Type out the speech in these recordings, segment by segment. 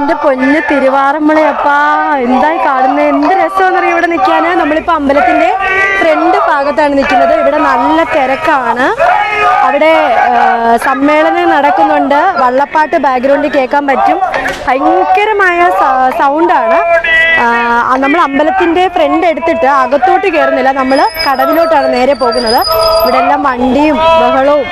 എന്റെ പൊന്ന് അപ്പാ എന്തായി കാണുന്നത് എന്ത് രസമെന്നറിയാം ഇവിടെ നിൽക്കാന്? നമ്മളിപ്പോ അമ്പലത്തിന്റെ ഫ്രണ്ട് ഭാഗത്താണ് നിൽക്കുന്നത്. ഇവിടെ നല്ല തിരക്കാണ്. അവിടെ സമ്മേളനം നടക്കുന്നുണ്ട്. വള്ളപ്പാട്ട് ബാക്ക്ഗ്രൗണ്ടിൽ കേൾക്കാൻ പറ്റും. ഭയങ്കരമായ സൗണ്ടാണ് നമ്മൾ അമ്പലത്തിന്റെ ഫ്രണ്ട് എടുത്തിട്ട് അകത്തോട്ട് കയറുന്നില്ല. നമ്മൾ കടവിലോട്ടാണ് നേരെ പോകുന്നത്. ഇവിടെ എല്ലാം വണ്ടിയും ബഹളവും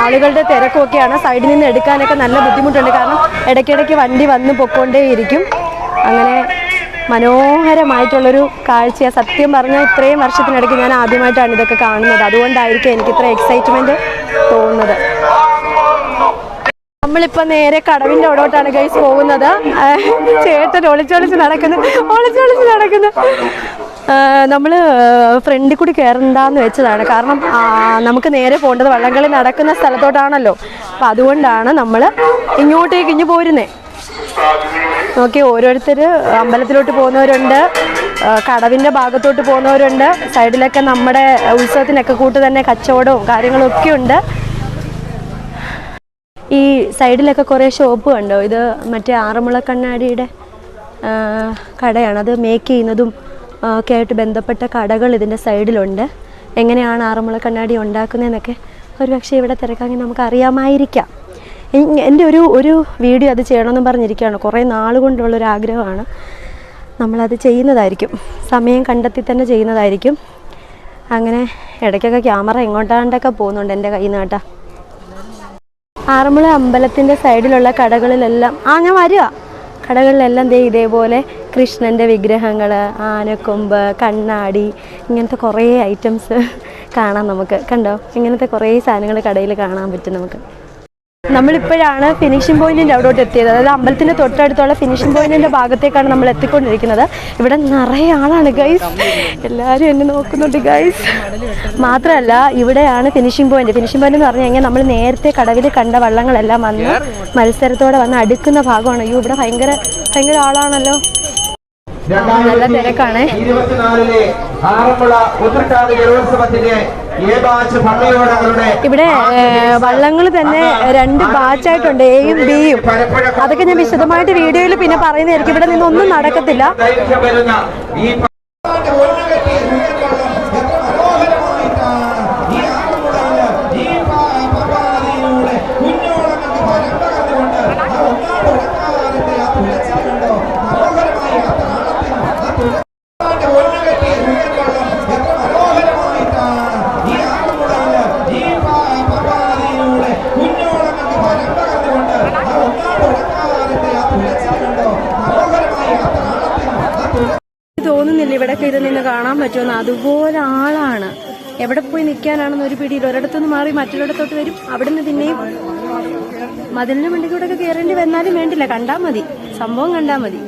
ആളുകളുടെ തിരക്കൊക്കെയാണ്. സൈഡിൽ നിന്ന് എടുക്കാനൊക്കെ നല്ല ബുദ്ധിമുട്ടുണ്ട്. കാരണം ഇടയ്ക്കിടയ്ക്ക് വണ്ടി വന്ന് പൊക്കോണ്ടേയിരിക്കും അങ്ങനെ മനോഹരമായിട്ടുള്ളൊരു കാഴ്ചയാണ് സത്യം പറഞ്ഞാൽ ഇത്രയും വർഷത്തിനിടയ്ക്ക് ഞാൻ ആദ്യമായിട്ടാണ് ഇതൊക്കെ കാണുന്നത്. അതുകൊണ്ടായിരിക്കും എനിക്ക് ഇത്ര എക്സൈറ്റ്മെന്റ് തോന്നുന്നത്. നമ്മളിപ്പോ നേരെ കടവിന്റെ അവിടോട്ടാണ് ഗൈസ് പോകുന്നത്. ചേട്ടൻ ഒളിച്ചൊളിച്ച് നടക്കുന്നു. ഒളിച്ചൊളിച്ച് നടക്കുന്നു. നമ്മൾ ഫ്രണ്ടിൽ കൂടി കയറണ്ടെന്ന് വെച്ചതാണ്. കാരണം നമുക്ക് നേരെ പോകേണ്ടത് വള്ളംകളി നടക്കുന്ന സ്ഥലത്തോട്ടാണല്ലോ. അപ്പൊ അതുകൊണ്ടാണ് നമ്മൾ ഇങ്ങോട്ടേക്ക് ഇഞ്ഞു പോരുന്നേ. നോക്കി ഓരോരുത്തർ അമ്പലത്തിലോട്ട് പോകുന്നവരുണ്ട്. കടവിന്റെ ഭാഗത്തോട്ട് പോകുന്നവരുണ്ട്. സൈഡിലൊക്കെ നമ്മുടെ ഉത്സവത്തിനൊക്കെ കൂട്ട് തന്നെ കച്ചവടവും കാര്യങ്ങളൊക്കെ ഉണ്ട് ഈ സൈഡിലൊക്കെ കുറേ ഷോപ്പ് കണ്ടോ? ഇത് മറ്റേ ആറന്മുള കണ്ണാടിയുടെ കടയാണ്. അത് മേക്ക് ചെയ്യുന്നതും ഒക്കെ ആയിട്ട് ബന്ധപ്പെട്ട കടകൾ ഇതിന്റെ സൈഡിലുണ്ട്. എങ്ങനെയാണ് ആറന്മുള കണ്ണാടി ഉണ്ടാക്കുന്നതെന്നൊക്കെ ഒരു പക്ഷേ ഇവിടെ തിരക്കാമെങ്കിൽ നമുക്ക് അറിയാമായിരിക്കാം എന്റെ ഒരു ഒരു വീഡിയോ അത് ചെയ്യണമെന്നും പറഞ്ഞിരിക്കുകയാണ്. കുറേ നാൾ കൊണ്ടുള്ളൊരു ആഗ്രഹമാണ്. നമ്മളത് ചെയ്യുന്നതായിരിക്കും. സമയം കണ്ടെത്തി തന്നെ ചെയ്യുന്നതായിരിക്കും. അങ്ങനെ ഇടയ്ക്കൊക്കെ ക്യാമറ എങ്ങോട്ടാണ്ടൊക്കെ പോകുന്നുണ്ട് എന്റെ കയ്യിൽ നിന്ന് കേട്ടോ. ആറന്മുള അമ്പലത്തിന്റെ സൈഡിലുള്ള കടകളിലെല്ലാം ആ ഞാൻ വരിക. കടകളിലെല്ലാം ദേ ഇതേപോലെ കൃഷ്ണന്റെ വിഗ്രഹങ്ങൾ ആനക്കൊമ്പ് കണ്ണാടി ഇങ്ങനത്തെ കുറേ ഐറ്റംസ് കാണാം നമുക്ക്. കണ്ടോ? ഇങ്ങനത്തെ കുറേ സാധനങ്ങൾ കടയിൽ കാണാൻ പറ്റും നമുക്ക്. നമ്മളിപ്പോഴാണ് ഫിനിഷിംഗ് പോയിന്റിന്റെ അവിടോട്ട് എത്തിയത്. അതായത് അമ്പലത്തിന്റെ തൊട്ടടുത്തുള്ള ഫിനിഷിംഗ് പോയിന്റിന്റെ ഭാഗത്തേക്കാണ് നമ്മൾ എത്തിക്കൊണ്ടിരിക്കുന്നത്. ഇവിടെ നിറയെ ആളാണ് ഗൈസ് എല്ലാവരും എന്നെ നോക്കുന്നുണ്ട് ഗൈസ് മാത്രമല്ല ഇവിടെയാണ് ഫിനിഷിംഗ് പോയിന്റ് ഫിനിഷിംഗ് പോയിന്റ് എന്ന് പറഞ്ഞു കഴിഞ്ഞാൽ നമ്മൾ നേരത്തെ കടവിൽ കണ്ട വള്ളങ്ങളെല്ലാം വന്ന് മത്സരത്തോടെ വന്ന് അടുക്കുന്ന ഭാഗമാണ്. അയ്യോ ഇവിടെ ഭയങ്കര ഭയങ്കര ആളാണല്ലോ. നല്ല തിരക്കാണേ. ഇവിടെ വള്ളങ്ങൾ തന്നെ രണ്ട് ബാച്ചായിട്ടുണ്ട് എയും ബിയും അതൊക്കെ ഞാൻ വിശദമായിട്ട് വീഡിയോയിൽ പിന്നെ പറയുന്നതായിരിക്കും ഇവിടെ നിന്നൊന്നും നടക്കത്തില്ല ദൈർഘ്യം വരുന്ന ഈ തോന്നുന്നില്ല ഇവിടൊക്കെ ഇത് നിന്ന് കാണാൻ പറ്റുമെന്ന്. അതുപോലെ ആളാണ്. എവിടെ പോയി നിൽക്കാനാണെന്ന് ഒരു പിടിയിൽ ഒരിടത്തുനിന്ന് മാറി മറ്റൊരിടത്തോട്ട് വരും. അവിടുന്ന് പിന്നെയും മതിലിന് മതിലിന്റെ കൂടെ ഒക്കെ കയറേണ്ടി വന്നാലും വേണ്ടില്ല. കണ്ടാ മതി. സംഭവം കണ്ടാ മതി.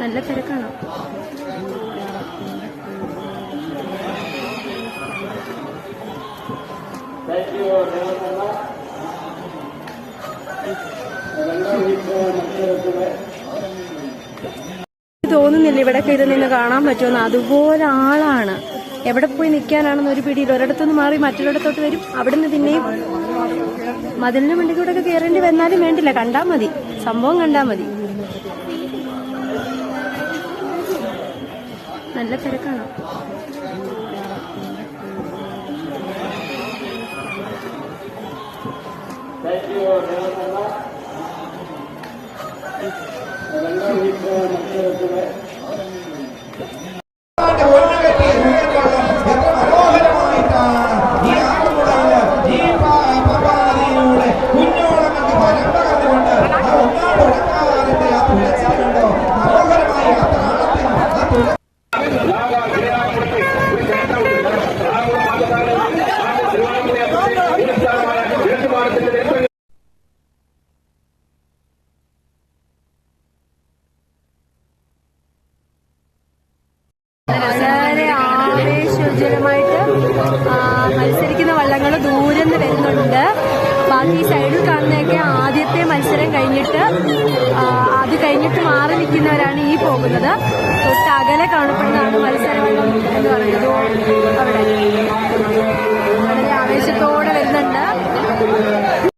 നല്ല തിരക്കാണ്. തോന്നുന്നില്ല ഇവിടൊക്കെ ഇത് നിന്ന് കാണാൻ പറ്റുമെന്ന് അതുപോലെ ആളാണ്. എവിടെ പോയി നിൽക്കാനാണെന്ന് ഒരു പിടിയിൽ ഒരിടത്തുനിന്ന് മാറി മറ്റൊരിടത്തോട്ട് വരും. അവിടെ നിന്ന് പിന്നെയും മതിലിന്റെ കൂടെ ഒക്കെ കയറേണ്ടി വന്നാലും വേണ്ടില്ല. കണ്ടാ മതി. സംഭവം കണ്ടാ മതി. നല്ല തിരക്കാണ്. വളരെ കഴിഞ്ഞിട്ട് അത് കഴിഞ്ഞിട്ട് മാറി നിൽക്കുന്നവരാണ് ഈ പോകുന്നത്. തൊട്ട് അകലെ കാണപ്പെടുന്നതാണ് മത്സരവള്ളം എന്ന് പറയുന്നത്. അവിടെ. വളരെ ആവേശത്തോടെ വരുന്നുണ്ട്.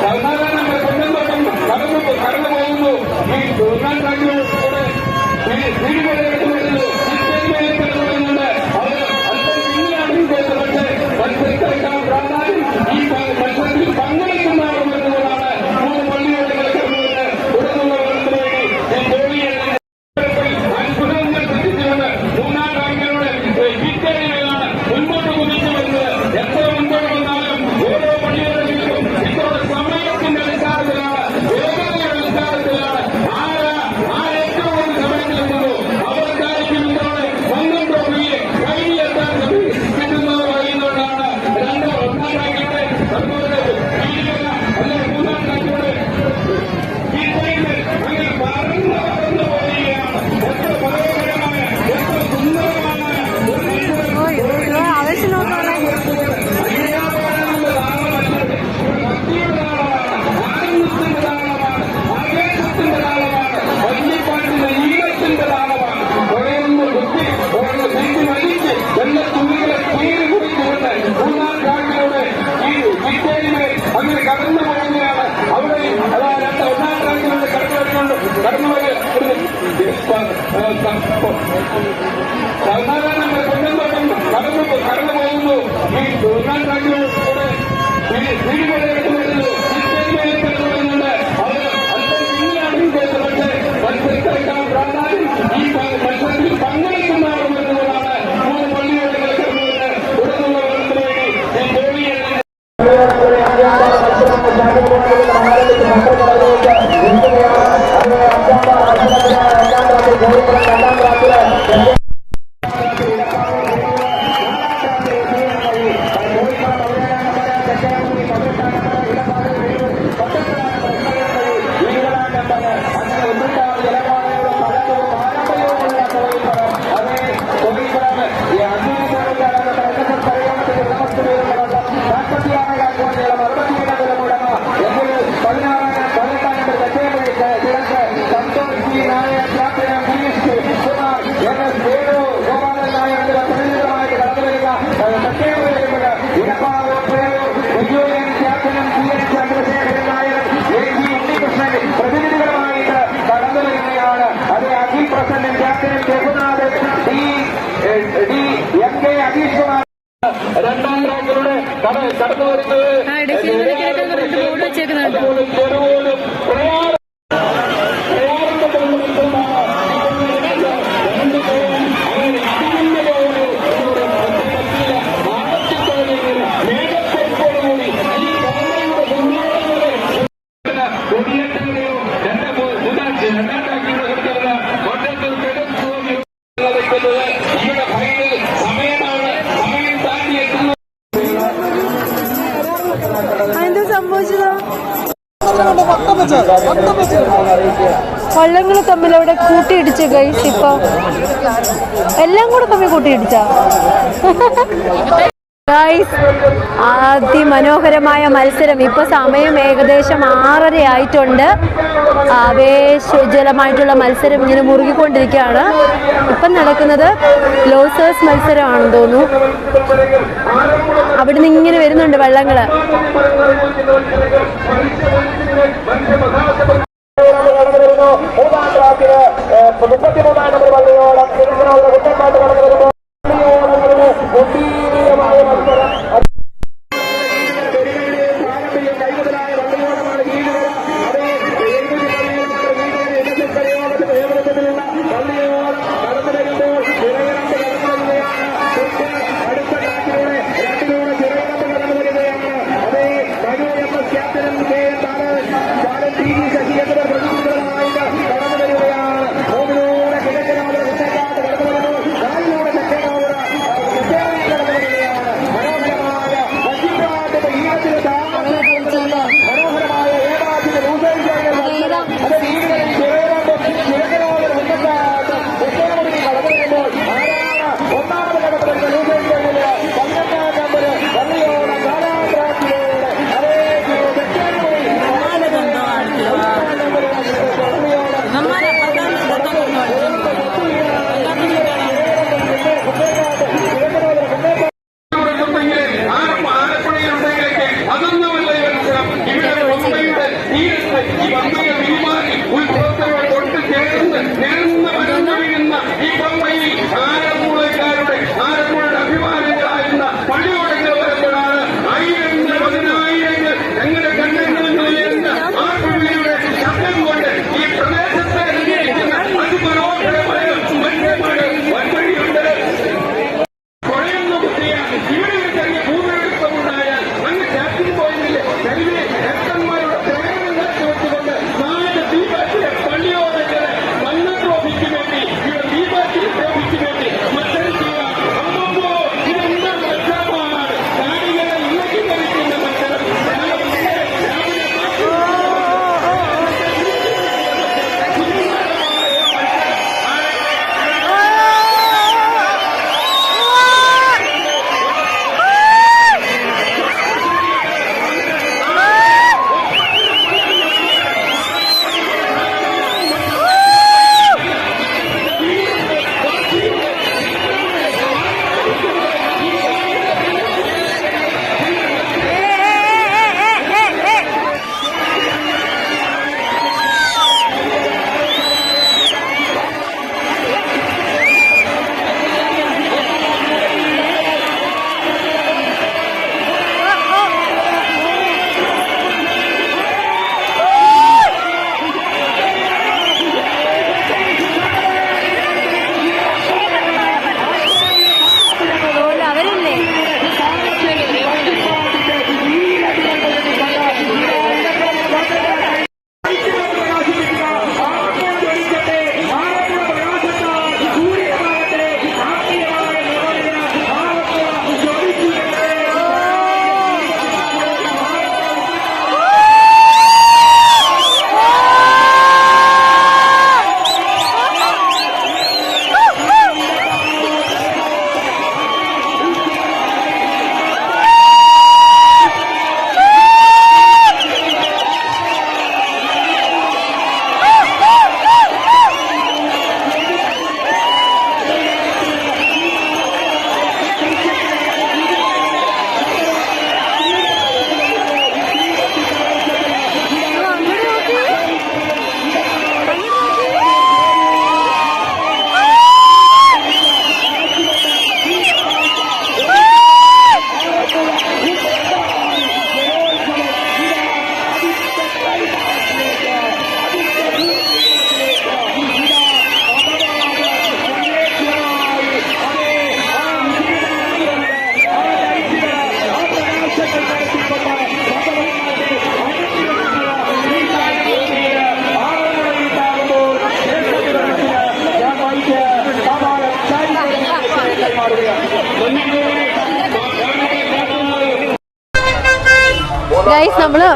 సాధారణ సందర్భం కడపకు కడప వాళ్ళు మీ ఉన్నటువంటి మీ సీడిపోయినటువంటి అందరూ ప్రాణాలు ఈ మనుషులకి ഇടിച്ച് ഗൈസ് ഇപ്പൊ എല്ലാം കൂടെ തമ്മിൽ കൂട്ടിയിടിച്ച അതിമനോഹരമായ മത്സരം. ഇപ്പൊ സമയം ഏകദേശം ആറര ആയിട്ടുണ്ട്. ആവേശജലമായിട്ടുള്ള മത്സരം ഇങ്ങനെ മുറുകിക്കൊണ്ടിരിക്കുകയാണ്. ഇപ്പം നടക്കുന്നത് ലോസേഴ്സ് മത്സരമാണെന്ന് തോന്നുന്നു. അവിടുന്ന് ഇങ്ങനെ വരുന്നുണ്ട് വെള്ളങ്ങൾ മുപ്പത്തിമൂന്നാം നമ്പർ പള്ളിയോളം കുട്ടനാട് കടന്നു വരുമ്പോൾ ഗംഭീരമായ മത്സരം.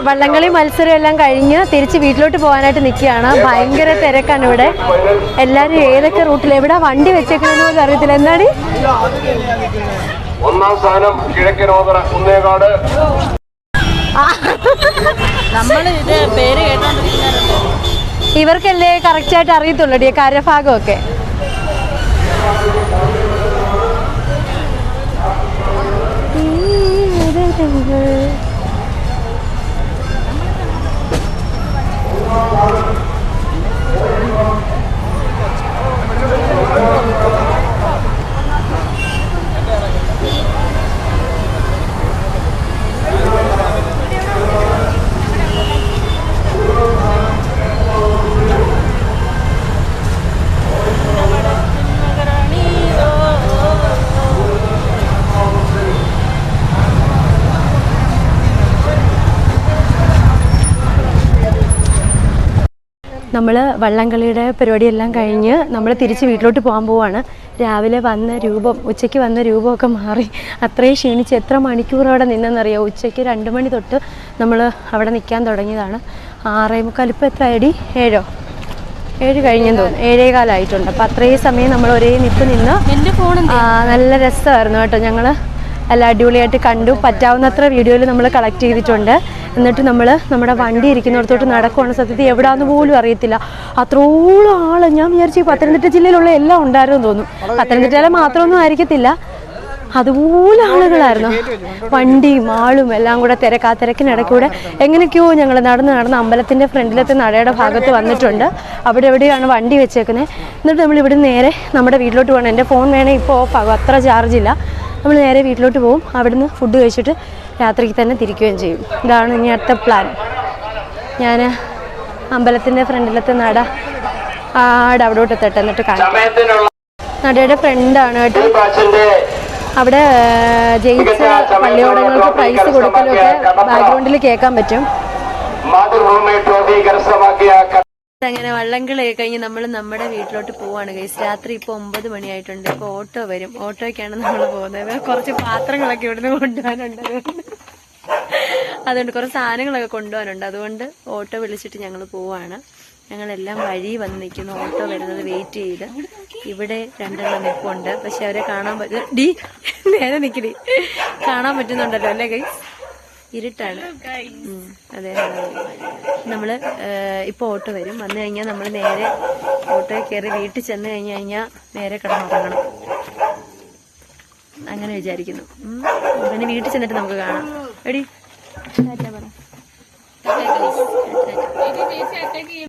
വള്ളംകളി മത്സരം എല്ലാം കഴിഞ്ഞ് തിരിച്ച് വീട്ടിലോട്ട് പോകാനായിട്ട് നിൽക്കുകയാണ്. ഭയങ്കര തിരക്കാണ് ഇവിടെ. എല്ലാവരും ഏതൊക്കെ റൂട്ടിൽ എവിടെ വണ്ടി വെച്ചേക്കണമെന്ന് പോലും അറിയത്തില്ല. എന്താണ് ഒന്നാം സ്ഥാനം കിഴക്കനോതറ കുന്നേകാട്. നമ്മൾ ഇത് പേര് കേട്ടോണ്ടിരിക്കുന്നുണ്ട് ഇവർക്കല്ലേ കറക്റ്റായിട്ട് അറിയത്തുള്ളൂ ഡി കരഭാഗമൊക്കെ നമ്മൾ വള്ളംകളിയുടെ പരിപാടിയെല്ലാം കഴിഞ്ഞ് നമ്മൾ തിരിച്ച് വീട്ടിലോട്ട് പോകാൻ പോവാണ്. രാവിലെ വന്ന രൂപം ഉച്ചയ്ക്ക് വന്ന രൂപമൊക്കെ മാറി. അത്രയും ക്ഷീണിച്ച് എത്ര മണിക്കൂർ അവിടെ നിന്നെന്നറിയോ? ഉച്ചയ്ക്ക് രണ്ട് മണി തൊട്ട് നമ്മൾ അവിടെ നിൽക്കാൻ തുടങ്ങിയതാണ്. ആറേ മുക്കാൽ ഇപ്പോൾ എത്ര അടി ഏഴോ? ഏഴ് കഴിഞ്ഞെന്ന് തോന്നുന്നു. ഏഴേ കാലമായിട്ടുണ്ട് അപ്പം അത്രയും സമയം നമ്മൾ ഒരേ നിപ്പ് നിന്ന് നല്ല രസമായിരുന്നു കേട്ടോ ഞങ്ങൾ നല്ല അടിപൊളിയായിട്ട് കണ്ടു. പറ്റാവുന്നത്ര വീഡിയോയിൽ നമ്മൾ കളക്ട് ചെയ്തിട്ടുണ്ട്. എന്നിട്ട് നമ്മൾ നമ്മുടെ വണ്ടി ഇരിക്കുന്നിടത്തോട്ട് നടക്കുവാണ്. സത്യത്തിൽ എവിടാന്ന് പോലും അറിയത്തില്ല. അത്രോളം ആൾ. ഞാൻ വിചാരിച്ചു പത്തനംതിട്ട ജില്ലയിലുള്ള എല്ലാം ഉണ്ടായിരുന്നു തോന്നുന്നു പത്തനംതിട്ടയിലെ മാത്രമൊന്നും ആയിരിക്കത്തില്ല. അതുപോലെ ആളുകളായിരുന്നു. വണ്ടിയും ആളും എല്ലാം കൂടെ തിരക്ക് ആ തിരക്കിനിടയ്ക്കൂടെ എങ്ങനെയൊക്കെയോ ഞങ്ങൾ നടന്ന് നടന്ന് അമ്പലത്തിന്റെ ഫ്രണ്ടിലത്തെ നടയുടെ ഭാഗത്ത് വന്നിട്ടുണ്ട്. അവിടെ എവിടെയാണ് വണ്ടി വെച്ചേക്കുന്നത് എന്നിട്ട് നമ്മൾ ഇവിടെ നേരെ നമ്മുടെ വീട്ടിലോട്ട് പോകണം എന്റെ ഫോൺ വേണേൽ ഇപ്പോൾ ഓഫ് ആകും. അത്ര ചാർജ് ഇല്ല. നമ്മൾ നേരെ വീട്ടിലോട്ട് പോകും. അവിടുന്ന് ഫുഡ് കഴിച്ചിട്ട് രാത്രിക്ക് തന്നെ തിരിക്കുകയും ചെയ്യും. ഇതാണ് ഇനി അടുത്ത പ്ലാൻ ഞാൻ അമ്പലത്തിന്റെ ഫ്രണ്ടിലത്തെ നട ആടെ അവിടോട്ട് എത്തട്ടെ എന്നിട്ട് കാണാം. നടയുടെ ഫ്രണ്ടാണ് കേട്ടോ. അവിടെ ജയിച്ച പള്ളിയോടങ്ങൾക്ക് പ്രൈസ് കൊടുക്കലൊക്കെ ബാക്ക്ഗ്രൗണ്ടിൽ കേൾക്കാൻ പറ്റും. മാതൃഭൂമി ട്രോഫി കരസ്ഥമാക്കിയ അങ്ങനെ വള്ളംകളിയൊക്കെ കഴിഞ്ഞ് നമ്മൾ നമ്മുടെ വീട്ടിലോട്ട് പോവാണ് ഗൈസ് രാത്രി ഇപ്പൊ ഒമ്പത് മണിയായിട്ടുണ്ട്. ഇപ്പൊ ഓട്ടോ വരും. ഓട്ടോയ്ക്കാണ് നമ്മൾ പോകുന്നത്. കുറച്ച് പാത്രങ്ങളൊക്കെ ഇവിടുന്ന് കൊണ്ടുപോകാനുണ്ട്. അതുകൊണ്ട് കുറച്ച് സാധനങ്ങളൊക്കെ കൊണ്ടുപോകാനുണ്ട്. അതുകൊണ്ട് ഓട്ടോ വിളിച്ചിട്ട് ഞങ്ങൾ പോവാണ്. ഞങ്ങളെല്ലാം വഴി വന്ന് നിൽക്കുന്നു. ഓട്ടോ വരുന്നത് വെയിറ്റ് ചെയ്ത്. ഇവിടെ രണ്ടെണ്ണം നിൽപ്പുണ്ട് പക്ഷെ അവരെ കാണാൻ പറ്റും ഡി നേരെ നിൽക്കടി കാണാൻ പറ്റുന്നുണ്ടല്ലോ അല്ലേ ഗൈസ് ഇരുട്ടാണ്. അതെ. നമ്മൾ ഇപ്പൊ ഓട്ടോ വരും. വന്നു കഴിഞ്ഞാൽ നമ്മൾ നേരെ ഓട്ടോ കയറി വീട്ടിൽ ചെന്ന് കഴിഞ്ഞു കഴിഞ്ഞാൽ നേരെ കിടന്നുറങ്ങണം. അങ്ങനെ വിചാരിക്കുന്നു. പിന്നെ വീട്ടിൽ ചെന്നിട്ട് നമുക്ക് കാണാം. എടി പറ.